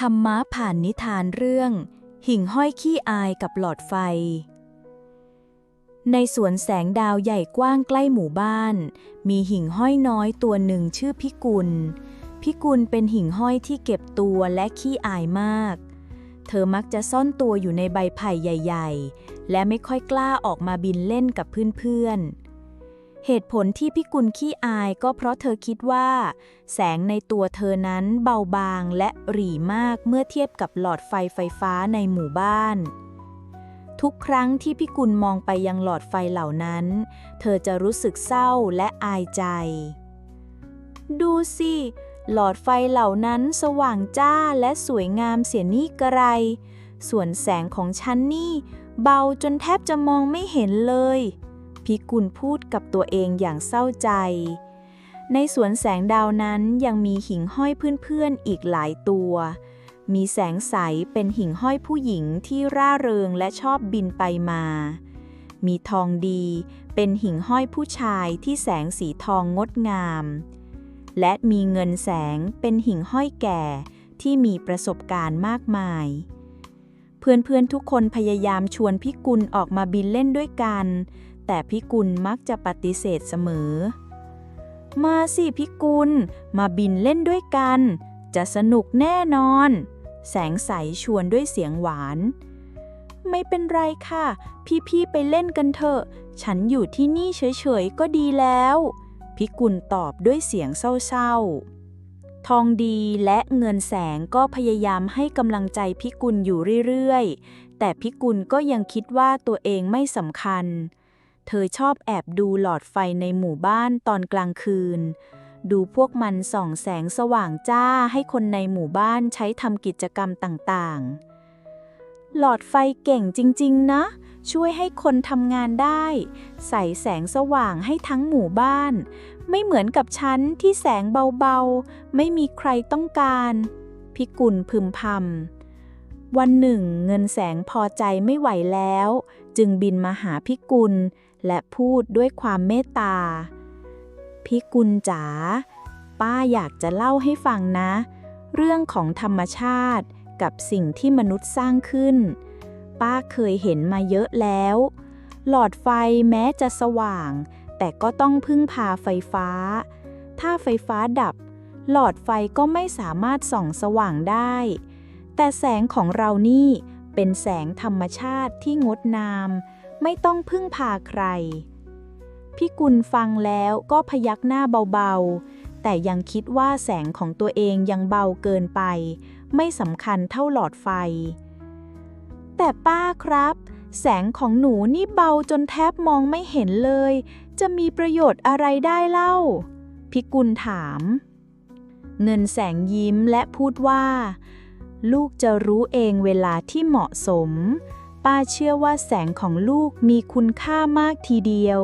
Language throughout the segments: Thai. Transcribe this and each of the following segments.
ธรรมะผ่านนิทานเรื่อง หิ่งห้อยขี้อายกับหลอดไฟ ในสวนแสงดาวใหญ่กว้างใกล้หมู่บ้าน มีหิ่งห้อยน้อยตัวหนึ่งชื่อพิกุล พิกุลเป็นหิ่งห้อยที่เก็บตัวและขี้อายมาก เธอมักจะซ่อนตัวอยู่ในใบไผ่ใหญ่ ๆ และไม่ค่อยกล้าออกมาบินเล่นกับเพื่อนๆ เหตุผลที่พิกุลขี้อายก็เพราะเธอคิดว่า แสงในตัวเธอนั้นเบาบางและหรี่มากเมื่อเทียบกับหลอดไฟไฟฟ้าในหมู่บ้าน ทุกครั้งที่พิกุลมองไปยังหลอดไฟเหล่านั้น เธอจะรู้สึกเศร้าและอายใจ ดูสิ หลอดไฟเหล่านั้นสว่างจ้าและสวยงามเสียนี่กระไร ส่วนแสงของฉันนี่ เบาจนแทบจะมองไม่เห็นเลย พิกุลพูดกับตัวเองอย่างเศร้าใจ ในสวนแสงดาวนั้นยังมีหิ่งห้อยเพื่อนๆอีกหลายตัว มีแสงใสเป็นหิ่งห้อยผู้หญิงที่ร่าเริงและชอบบินไปมา มีทองดีเป็นหิ่งห้อยผู้ชายที่แสงสีทองงดงาม และมีเงินแสงเป็นหิ่งห้อยแก่ที่มีประสบการณ์มากมาย เพื่อนๆทุกคนพยายามชวนพิกุลออกมาบินเล่นด้วยกัน แต่พิกุลมักจะปฏิเสธเสมอ มาสิพิกุล มาบินเล่นด้วยกัน จะสนุกแน่นอน แสงใสชวนด้วยเสียงหวาน ไม่เป็นไรค่ะ พี่ๆไปเล่นกันเถอะ ฉันอยู่ที่นี่เฉยๆก็ดีแล้ว พิกุลตอบด้วยเสียงเศร้าๆทองดีและเงินแสงก็พยายามให้กำลังใจพิกุลอยู่เรื่อย ๆ แต่พิกุลก็ยังคิดว่าตัวเองไม่สำคัญ เธอชอบแอบดูหลอดไฟในหมู่บ้านตอนกลางคืน ดูพวกมันส่องแสงสว่างจ้าให้คนในหมู่บ้านใช้ทำกิจกรรมต่างๆ หลอดไฟเก่งจริง ๆ นะ ช่วยให้คนทำงานได้ ใส่แสงสว่างให้ทั้งหมู่บ้าน ไม่เหมือนกับฉันที่แสงเบาๆ ไม่มีใครต้องการ พิกุลพึมพำวันหนึ่งเงินแสงพอใจไม่ไหวแล้ว จึงบินมาหาพิกุล และพูดด้วยความเมตตา พิกุลจ๋า ป้าอยากจะเล่าให้ฟังนะ เรื่องของธรรมชาติกับสิ่งที่มนุษย์สร้างขึ้น ป้าเคยเห็นมาเยอะแล้ว หลอดไฟแม้จะสว่าง แต่ก็ต้องพึ่งพาไฟฟ้า ถ้าไฟฟ้าดับ หลอดไฟก็ไม่สามารถส่องสว่างได้ แต่แสงของเรานี่เป็นแสงธรรมชาติที่งดงาม ไม่ต้องพึ่งพาใคร พี่กุลฟังแล้วก็พยักหน้าเบาๆ แต่ยังคิดว่าแสงของตัวเองยังเบาเกินไป ไม่สำคัญเท่าหลอดไฟ แต่ป้าครับ แสงของหนูนี่เบาจนแทบมองไม่เห็นเลย จะมีประโยชน์อะไรได้เล่า พิกุลถาม เงินแสงยิ้มและพูดว่า ลูกจะรู้เองเวลาที่เหมาะสม ป้าเชื่อว่าแสงของลูกมีคุณค่ามากทีเดียว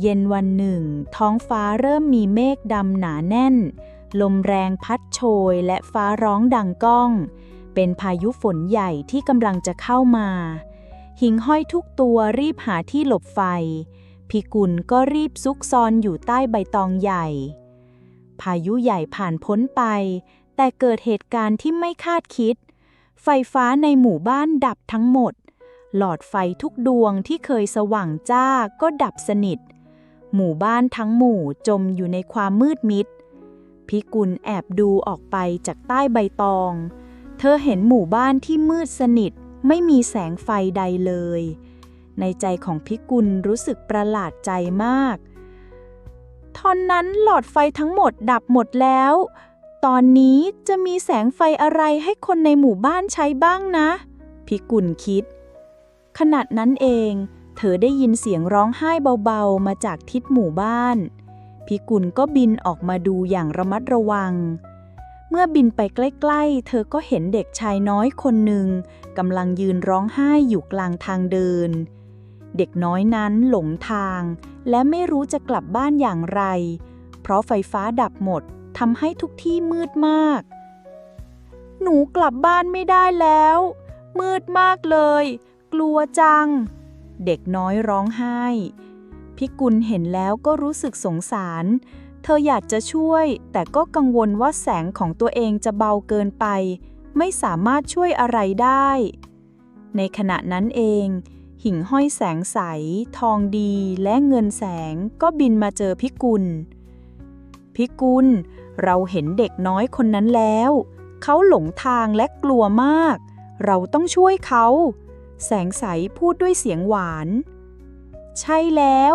เย็นวันหนึ่ง ท้องฟ้าเริ่มมีเมฆดำหนาแน่น ลมแรงพัดโชยและฟ้าร้องดังก้อง เป็นพายุฝนใหญ่ที่กำลังจะเข้ามา หิงห้อยทุกตัวรีบหาที่หลบไฟ พิกุลก็รีบซุกซอนอยู่ใต้ใบตองใหญ่ พายุใหญ่ผ่านพ้นไป แต่เกิดเหตุการณ์ที่ไม่คาดคิด ไฟฟ้าในหมู่บ้านดับทั้งหมด หลอดไฟทุกดวงที่เคยสว่างจ้าก็ดับสนิท หมู่บ้านทั้งหมู่จมอยู่ในความมืดมิด พิกุลแอบดูออกไปจากใต้ใบตอง เธอเห็นหมู่บ้านที่มืดสนิทไม่มีแสงไฟใดเลย ในใจของพิกุลรู้สึกประหลาดใจมาก ตอนนั้นหลอดไฟทั้งหมดดับหมดแล้ว ตอนนี้จะมีแสงไฟอะไรให้คนในหมู่บ้านใช้บ้างนะ พิกุลคิด ขณะนั้นเอง เธอได้ยินเสียงร้องไห้เบาๆ มาจากทิศหมู่บ้าน พิกุลก็บินออกมาดูอย่างระมัดระวัง เมื่อบินไปใกล้ๆ เธอก็เห็นเด็กชายน้อยคนหนึ่งกำลังยืนร้องไห้อยู่กลางทางเดิน เด็กน้อยนั้นหลงทาง และไม่รู้จะกลับบ้านอย่างไร เพราะไฟฟ้าดับหมด ทำให้ทุกที่มืดมาก หนูกลับบ้านไม่ได้แล้ว มืดมากเลย กลัวจัง เด็กน้อยร้องไห้ พิกุลเห็นแล้วก็รู้สึกสงสาร เธออยากจะช่วย แต่ก็กังวลว่าแสงของตัวเองจะเบาเกินไป ไม่สามารถช่วยอะไรได้ ในขณะนั้นเองหิ่งห้อยแสงใส ทองดีและเงินแสงก็บินมาเจอพิกุล พิกุล เราเห็นเด็กน้อยคนนั้นแล้ว เขาหลงทางและกลัวมาก เราต้องช่วยเขา แสงใสพูดด้วยเสียงหวาน ใช่แล้ว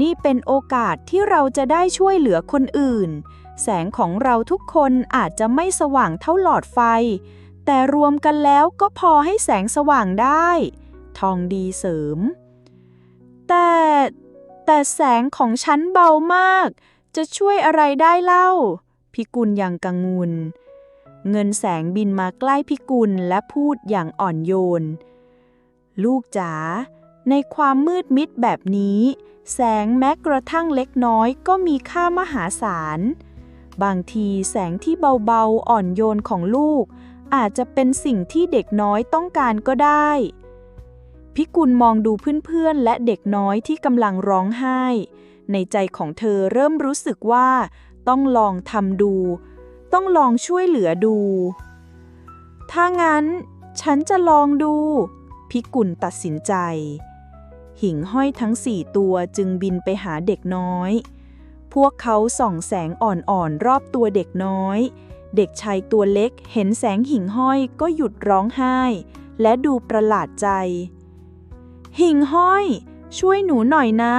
นี่เป็นโอกาสที่เราจะได้ช่วยเหลือคนอื่น แสงของเราทุกคนอาจจะไม่สว่างเท่าหลอดไฟ แต่รวมกันแล้วก็พอให้แสงสว่างได้ ทองดีเสริม แต่แต่แสงของฉันเบามาก จะช่วยอะไรได้เล่า พิกุลยังกังวลเงินแสงบินมาใกล้พิกุลและพูดอย่างอ่อนโยน ลูกจ๋า ในความมืดมิดแบบนี้ แสงแม้กระทั่งเล็กน้อยก็มีค่ามหาศาล บางทีแสงที่เบาๆอ่อนโยนของลูก อาจจะเป็นสิ่งที่เด็กน้อยต้องการก็ได้ พิกุลมองดูเพื่อนๆและเด็กน้อยที่กำลังร้องไห้ ในใจของเธอเริ่มรู้สึกว่า ต้องลองทำดู ต้องลองช่วยเหลือดู ถ้างั้น ฉันจะลองดู พิกุลตัดสินใจ หิ่งห้อยทั้งสี่ตัวจึงบินไปหาเด็กน้อย พวกเขาส่องแสงอ่อนๆรอบตัวเด็กน้อย เด็กชายตัวเล็กเห็นแสงหิ่งห้อยก็หยุดร้องไห้ และดูประหลาดใจ หิ่งห้อย ช่วยหนูหน่อยนะ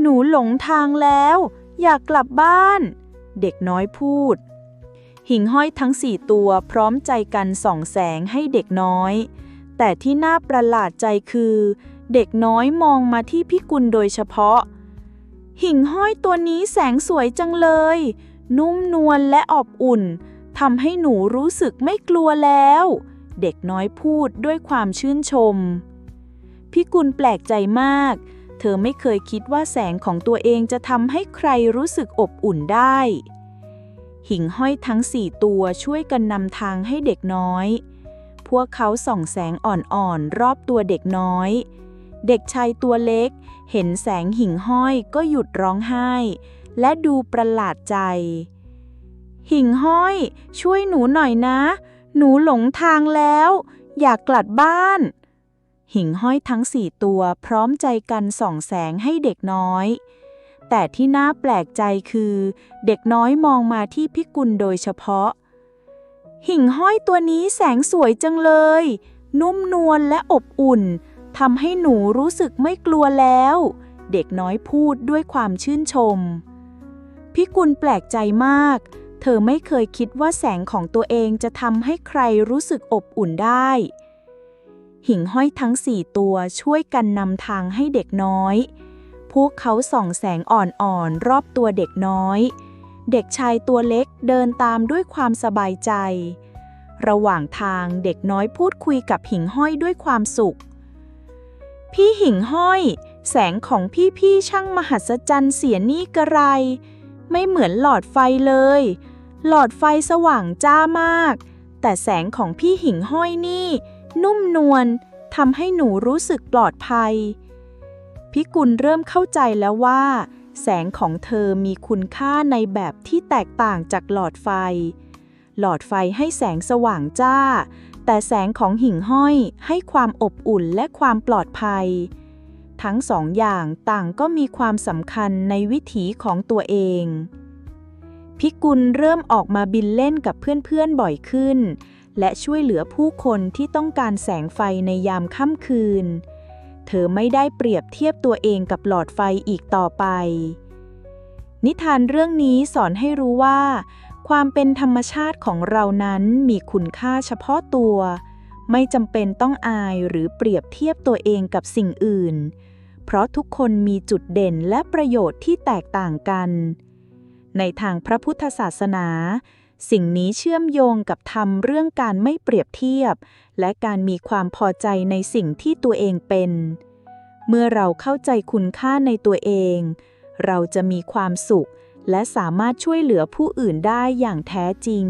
หนูหลงทางแล้ว อยากกลับบ้าน เด็กน้อยพูด หิ่งห้อยทั้งสี่ตัวพร้อมใจกันส่องแสงให้เด็กน้อย แต่ที่น่าประหลาดใจคือ เด็กน้อยมองมาที่พิกุลโดยเฉพาะ หิ่งห้อยตัวนี้แสงสวยจังเลย นุ่มนวลและอบอุ่นทำให้หนูรู้สึกไม่กลัวแล้ว เด็กน้อยพูดด้วยความชื่นชมพิกุลแปลกใจมาก เธอไม่เคยคิดว่าแสงของตัวเองจะทำให้ใครรู้สึกอบอุ่นได้ หิ่งห้อยทั้งสี่ตัวช่วยกันนำทางให้เด็กน้อย พวกเขาส่องแสงอ่อนๆ รอบตัวเด็กน้อย เด็กชายตัวเล็ก เห็นแสงหิ่งห้อยก็หยุดร้องไห้ และดูประหลาดใจ หิ่งห้อย ช่วยหนูหน่อยนะ หนูหลงทางแล้ว อยากกลับบ้าน หิ่งห้อยทั้งสี่ตัวพร้อมใจกันส่องแสงให้เด็กน้อย แต่ที่น่าแปลกใจคือ เด็กน้อยมองมาที่พิกุลโดยเฉพาะ หิ่งห้อยตัวนี้แสงสวยจังเลย นุ่มนวลและอบอุ่นทำให้หนูรู้สึกไม่กลัวแล้ว เด็กน้อยพูดด้วยความชื่นชม พิกุลแปลกใจมาก เธอไม่เคยคิดว่าแสงของตัวเองจะทำให้ใครรู้สึกอบอุ่นได้ หิ่งห้อยทั้งสี่ตัวช่วยกันนำทางให้เด็กน้อย พวกเขาส่องแสงอ่อนๆรอบตัวเด็กน้อย เด็กชายตัวเล็กเดินตามด้วยความสบายใจ ระหว่างทางเด็กน้อยพูดคุยกับหิ่งห้อยด้วยความสุข พี่หิ่งห้อย แสงของพี่ๆช่างมหัศจรรย์เสียนี่กระไร ไม่เหมือนหลอดไฟเลย หลอดไฟสว่างจ้ามาก แต่แสงของพี่หิ่งห้อยนี่ นุ่มนวลทำให้หนูรู้สึกปลอดภัย พิกุลเริ่มเข้าใจแล้วว่า แสงของเธอมีคุณค่าในแบบที่แตกต่างจากหลอดไฟ หลอดไฟให้แสงสว่างจ้า แต่แสงของหิ่งห้อยให้ความอบอุ่นและความปลอดภัย ทั้งสองอย่างต่างก็มีความสำคัญในวิถีของตัวเองพิกุลเริ่มออกมาบินเล่นกับเพื่อนๆบ่อยขึ้น และช่วยเหลือผู้คนที่ต้องการแสงไฟในยามค่ำคืน เธอไม่ได้เปรียบเทียบตัวเองกับหลอดไฟอีกต่อไป นิทานเรื่องนี้สอนให้รู้ว่า ความเป็นธรรมชาติของเรานั้นมีคุณค่าเฉพาะตัว ไม่จำเป็นต้องอายหรือเปรียบเทียบตัวเองกับสิ่งอื่น เพราะทุกคนมีจุดเด่นและประโยชน์ที่แตกต่างกัน ในทางพระพุทธศาสนา สิ่งนี้เชื่อมโยงกับธรรมเรื่องการไม่เปรียบเทียบ และการมีความพอใจในสิ่งที่ตัวเองเป็น เมื่อเราเข้าใจคุณค่าในตัวเอง เราจะมีความสุข และสามารถช่วยเหลือผู้อื่นได้อย่างแท้จริง